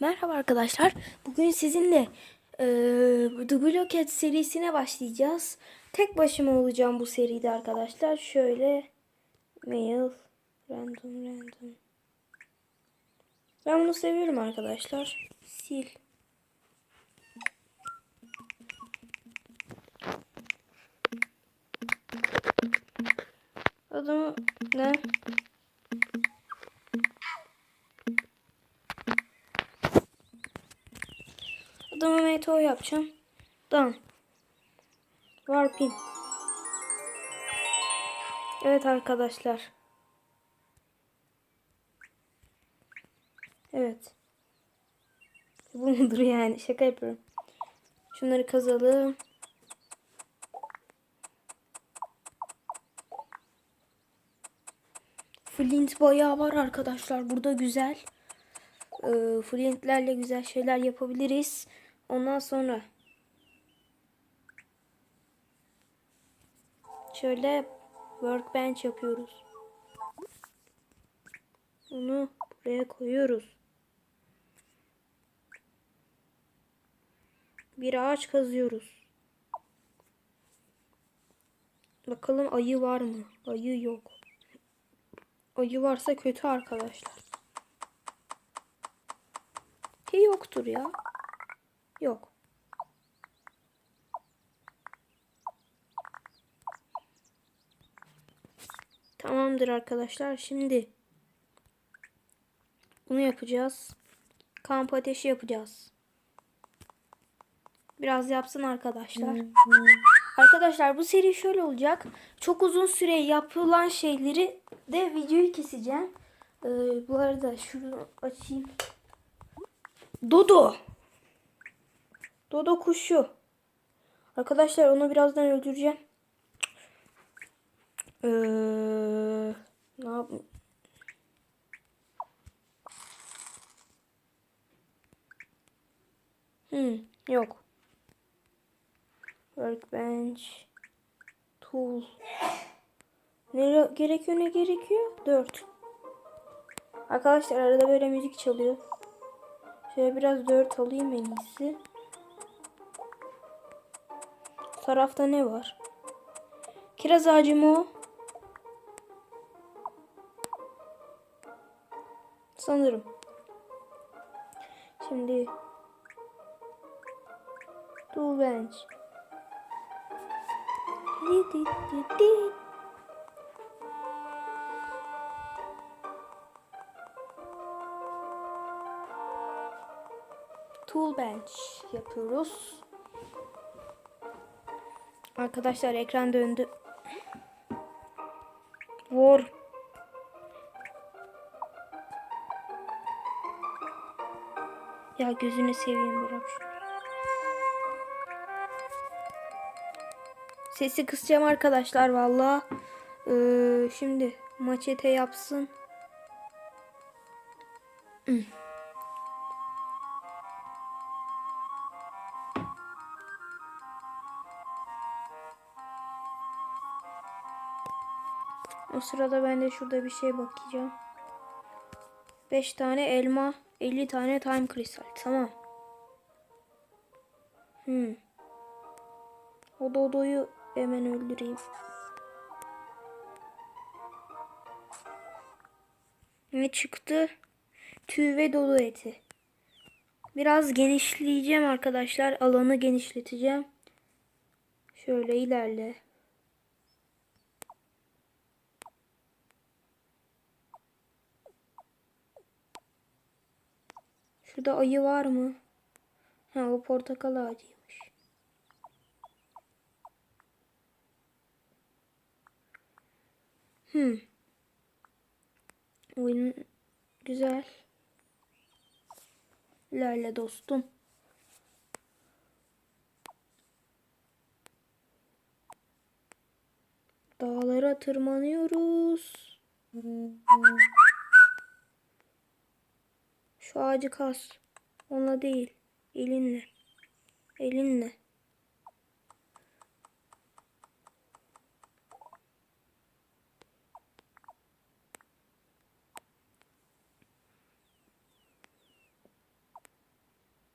Merhaba arkadaşlar. Bugün sizinle e, The Blockhead serisine başlayacağız. Tek başıma olacağım bu seride arkadaşlar. Şöyle mail random random. Ben bunu seviyorum arkadaşlar. Sil. Adımı ne? Adamı meteor yapacağım. Tamam. Warpin. Evet arkadaşlar. Evet. Bu mudur yani? Şaka yapıyorum. Şunları kazalım. Flint bayağı var arkadaşlar. Burada güzel. Ee, flintlerle güzel şeyler yapabiliriz. Ondan sonra şöyle workbench yapıyoruz. Onu buraya koyuyoruz. Bir ağaç kazıyoruz. Bakalım ayı var mı? Ayı yok. Ayı varsa kötü arkadaşlar. Ki yoktur ya. Yok. Tamamdır arkadaşlar. Şimdi bunu yapacağız. Kamp ateşi yapacağız. Biraz yapsın arkadaşlar. Arkadaşlar bu seri şöyle olacak. Çok uzun süre yapılan şeyleri de videoyu keseceğim. Ee, bu arada şunu açayım. Dodo. Dodo kuşu. Arkadaşlar onu birazdan öldüreceğim. Ee, ne yap? Hmm, yok. Workbench. Tool. Ne gerekiyor ne gerekiyor? 4. Arkadaşlar arada böyle müzik çalıyor. Şöyle biraz 4 alayım en iyisi. Tarafta ne var? Kiraz ağacı mı o? Sanırım. Şimdi Tool bench. Tool bench yapıyoruz. Arkadaşlar ekran döndü. War. Ya gözünü seveyim şunu. Sesi kısacağım arkadaşlar valla. Ee, şimdi maçete yapsın. sırada ben de şurada bir şey bakacağım. 5 tane elma, 50 tane time kristal. Tamam. Hmm. O dodoyu hemen öldüreyim. Ne çıktı? Tüy ve dodo eti. Biraz genişleyeceğim arkadaşlar. Alanı genişleteceğim. Şöyle ilerle. Şurada ayı var mı? Ha o portakal ağacıymış. Hmm. Oyun güzel. İlerle dostum. Dağlara tırmanıyoruz. Şu ağacı kas. Onunla değil. Elinle. Elinle.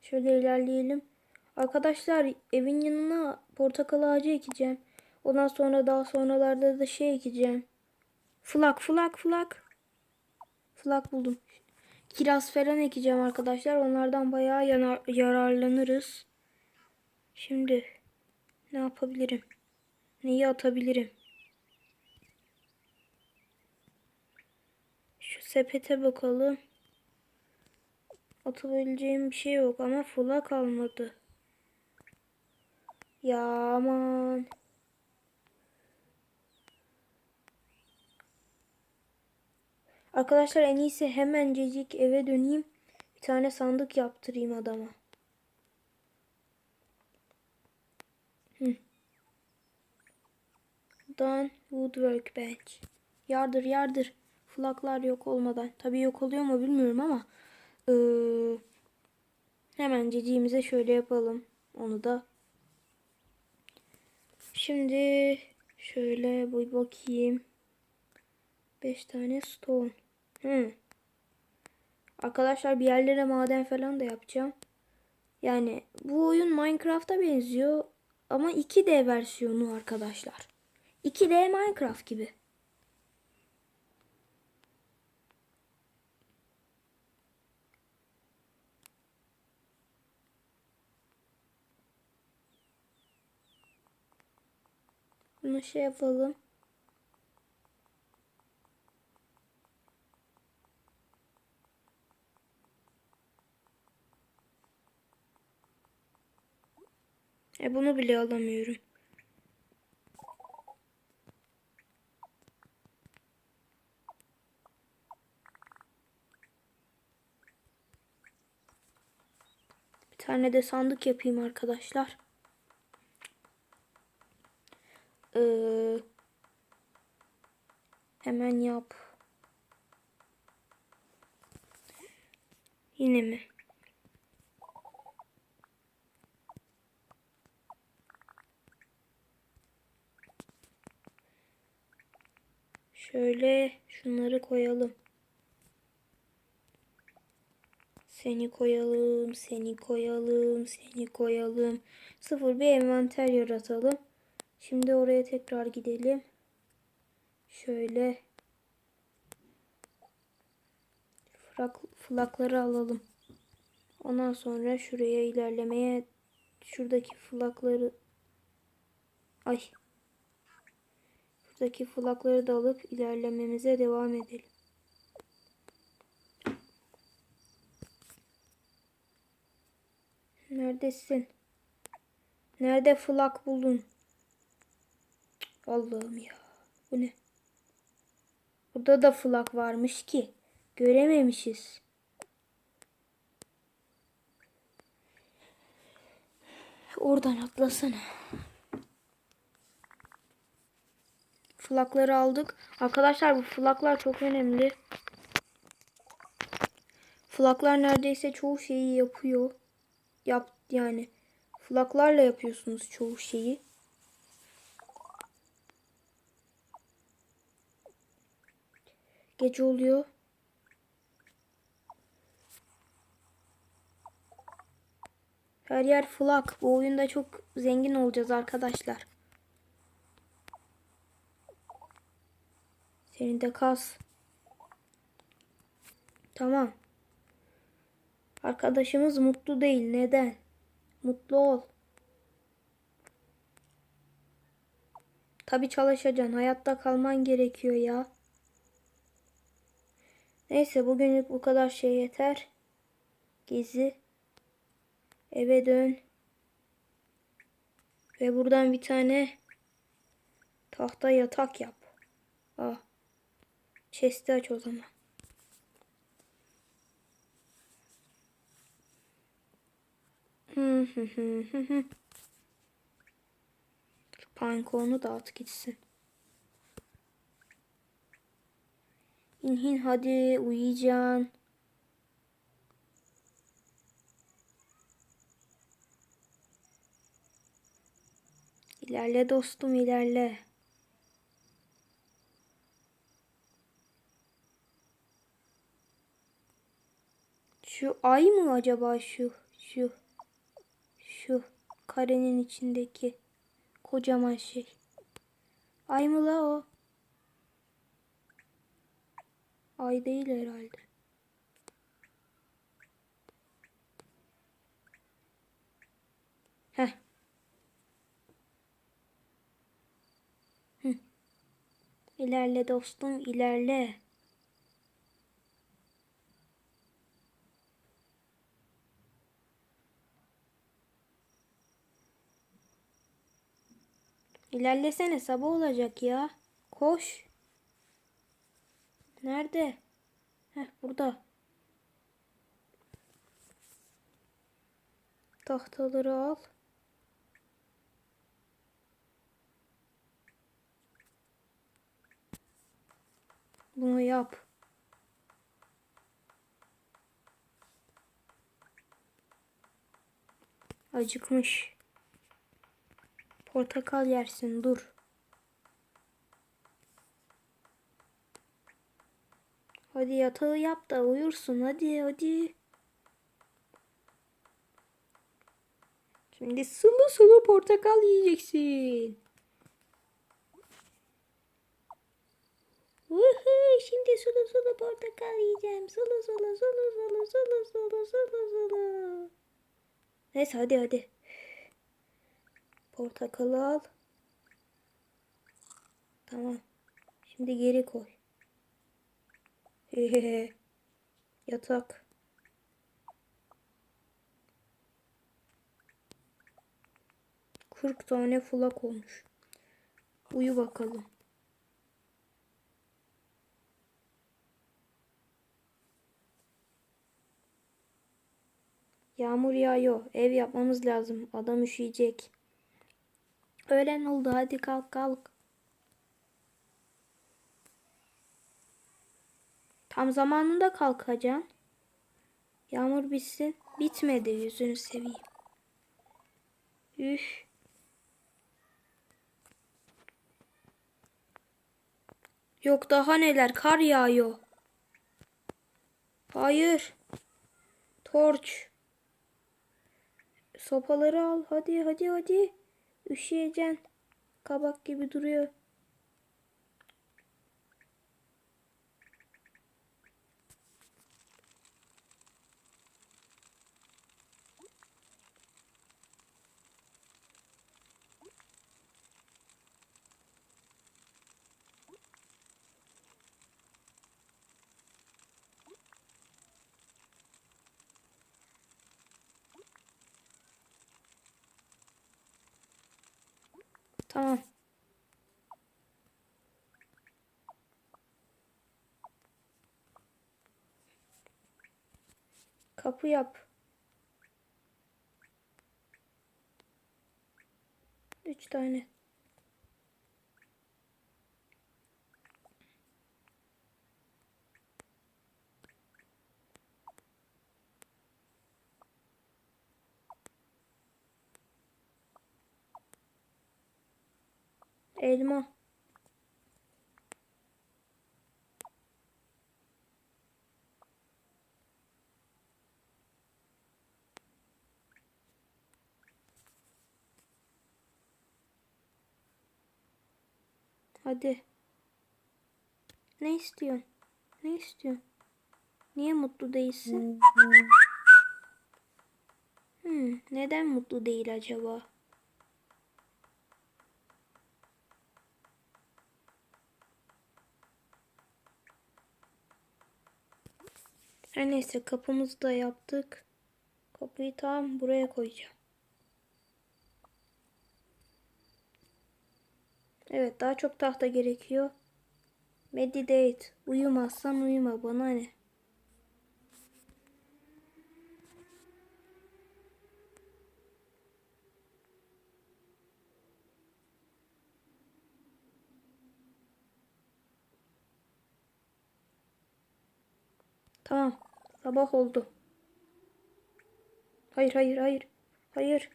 Şöyle ilerleyelim. Arkadaşlar evin yanına portakal ağacı ekeceğim. Ondan sonra daha sonralarda da şey ekeceğim. Flak flak flak. Flak buldum. Kiraz falan ekeceğim arkadaşlar. Onlardan bayağı yararlanırız. Şimdi ne yapabilirim? Neyi atabilirim? Şu sepete bakalım. Atabileceğim bir şey yok ama fula kalmadı. Ya aman. Arkadaşlar en iyisi hemencecik eve döneyim. Bir tane sandık yaptırayım adama. Hı. Done woodwork bench. Yardır yardır. Flaklar yok olmadan. Tabii yok oluyor mu bilmiyorum ama. Ee, hemen ceciğimize şöyle yapalım. Onu da. Şimdi şöyle bir bakayım. 5 tane stone. Hı. Arkadaşlar bir yerlere maden falan da yapacağım. Yani bu oyun Minecraft'a benziyor ama 2D versiyonu arkadaşlar. 2D Minecraft gibi. Bunu şey yapalım. E bunu bile alamıyorum. Bir tane de sandık yapayım arkadaşlar. Ee, hemen yap. Yine mi? Şöyle şunları koyalım. Seni koyalım, seni koyalım, seni koyalım. Sıfır bir envanter yaratalım. Şimdi oraya tekrar gidelim. Şöyle flak, flakları alalım. Ondan sonra şuraya ilerlemeye şuradaki flakları ay buradaki flakları da alıp ilerlememize devam edelim. Neredesin? Nerede flak buldun? Allah'ım ya. Bu ne? Burada da flak varmış ki. Görememişiz. Oradan atlasana. Flakları aldık. Arkadaşlar bu flaklar çok önemli. Flaklar neredeyse çoğu şeyi yapıyor. Yap yani. Flaklarla yapıyorsunuz çoğu şeyi. Gece oluyor. Her yer flak. Bu oyunda çok zengin olacağız arkadaşlar. Senin de kas. Tamam. Arkadaşımız mutlu değil. Neden? Mutlu ol. Tabi çalışacaksın. Hayatta kalman gerekiyor ya. Neyse bugünlük bu kadar şey yeter. Gezi. Eve dön. Ve buradan bir tane tahta yatak yap. Ah. Chest'i aç o zaman. Hı. Panko'nu dağıt gitsin. İn hin hadi uyuyacaksın. İlerle dostum ilerle. Şu ay mı acaba şu? Şu. Şu karenin içindeki kocaman şey. Ay mı la o? Ay değil herhalde. Heh. Hı. İlerle dostum ilerle. İlerlesene sabah olacak ya. Koş. Nerede? Heh burada. Tahtaları al. Bunu yap. Acıkmış. Portakal yersin dur. Hadi yatağı yap da uyursun hadi hadi. Şimdi sulu sulu portakal yiyeceksin. Vuhu, şimdi sulu sulu portakal yiyeceğim. Sulu sulu sulu sulu sulu sulu sulu sulu. Neyse hadi hadi. Portakalı al. Tamam. Şimdi geri koy. Hehehe. Yatak. Kırk tane fulak olmuş. Uyu bakalım. Yağmur yağıyor. Ev yapmamız lazım. Adam üşüyecek. Öğlen oldu. Hadi kalk kalk. Tam zamanında kalkacaksın. Yağmur bitsin. Bitmedi yüzünü seveyim. Üf. Yok daha neler kar yağıyor. Hayır. Torç. Sopaları al. Hadi hadi hadi. Üşüyeceksin. Kabak gibi duruyor. Tamam. Kapı yap. Üç tane. Elma. Hadi. Ne istiyorsun? Ne istiyorsun? Niye mutlu değilsin? Hmm, neden mutlu değil acaba? Her neyse kapımızı da yaptık. Kapıyı tam buraya koyacağım. Evet daha çok tahta gerekiyor. Meditate. Uyumazsan uyuma bana ne? Tamam. Sabah oldu. Hayır hayır hayır. Hayır.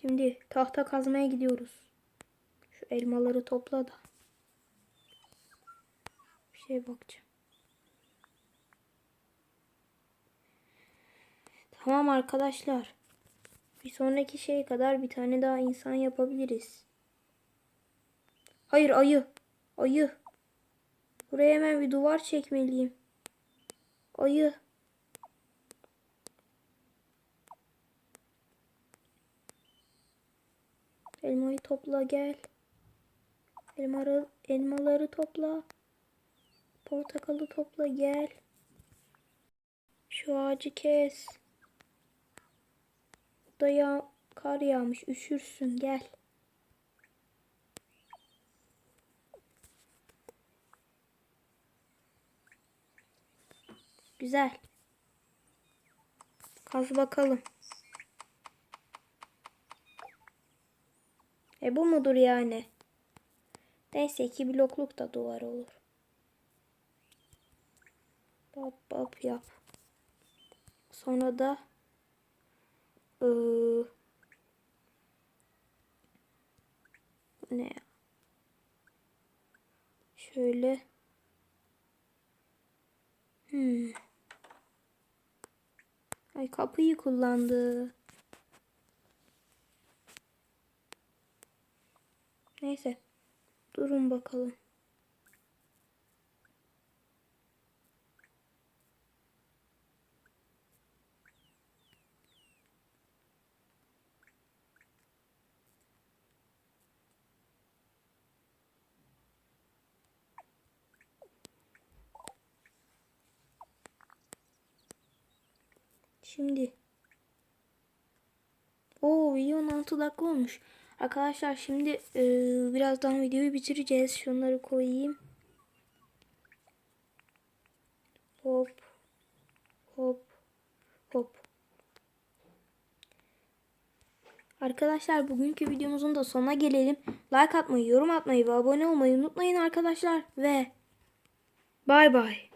Şimdi tahta kazmaya gidiyoruz. Şu elmaları topla da. Bir şeye bakacağım. Tamam arkadaşlar. Bir sonraki şeye kadar bir tane daha insan yapabiliriz. Hayır ayı. Ayı. Buraya hemen bir duvar çekmeliyim. Ayı. Elmayı topla gel. Elmaları, elmaları topla. Portakalı topla gel. Şu ağacı kes. Burada ya kar yağmış üşürsün gel. Güzel. Kaz bakalım. E bu mudur yani? Neyse iki blokluk da duvar olur. Bap bap yap. Sonra da ıı, ne ya? Şöyle hmm. Ay kapıyı kullandı. Neyse. Durun bakalım. Şimdi. Oo videonun 6 dakika olmuş. Arkadaşlar şimdi e, birazdan videoyu bitireceğiz. Şunları koyayım. Hop. Hop. Hop. Arkadaşlar bugünkü videomuzun da sonuna gelelim. Like atmayı, yorum atmayı ve abone olmayı unutmayın arkadaşlar. Ve bay bay.